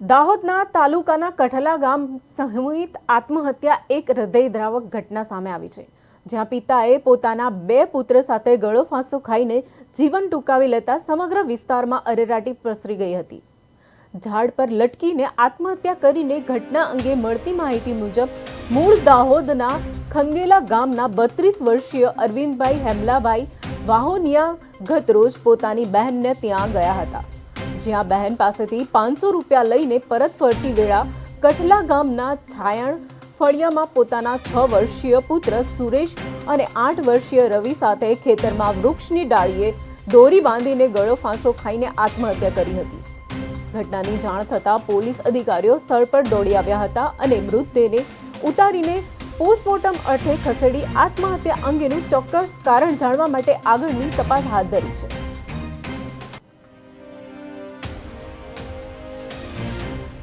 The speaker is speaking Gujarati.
દાહોદના તાલુકાના કઠલા ગામ સંહિત આત્મહત્યા એક હૃદયદ્રાવક ઘટના સામે આવી છે, જ્યાં પિતાએ પોતાના બે પુત્ર સાથે ગળો ફાંસો ખાઈને જીવન ટૂંકાવી લેતા સમગ્ર વિસ્તારમાં અરેરાટી પ્રસરી ગઈ હતી. ઝાડ પર લટકીને આત્મહત્યા કરીને ઘટના અંગે મળતી માહિતી મુજબ, મૂળ દાહોદના ખંગેલા ગામના બત્રીસ વર્ષીય અરવિંદભાઈ હેમલાભાઈ વાહોનિયા ગત રોજ પોતાની બહેનને ત્યાં ગયા હતા. જ્યાં બહેન પાસેથી પાંચસો રૂપિયા લઈને પરત ફરતી વેળા કઠલા ગામના છાયણ ફળિયામાં પોતાના છ વર્ષીય પુત્ર સુરેશ અને આઠ વર્ષીય રવિ સાથે ખેતરમાં વૃક્ષની ડાળીએ દોરી બાંધીને ગળો ફાંસો ખાઈને આત્મહત્યા કરી હતી. ઘટનાની જાણ થતાં પોલીસ અધિકારીઓ સ્થળ પર દોડી આવ્યા હતા અને મૃતદેહને ઉતારીને પોસ્ટમોર્ટમ અર્થે ખસેડી આત્મહત્યા અંગેનું ચોક્કસ કારણ જાણવા માટે આગળની તપાસ હાથ ધરી છે.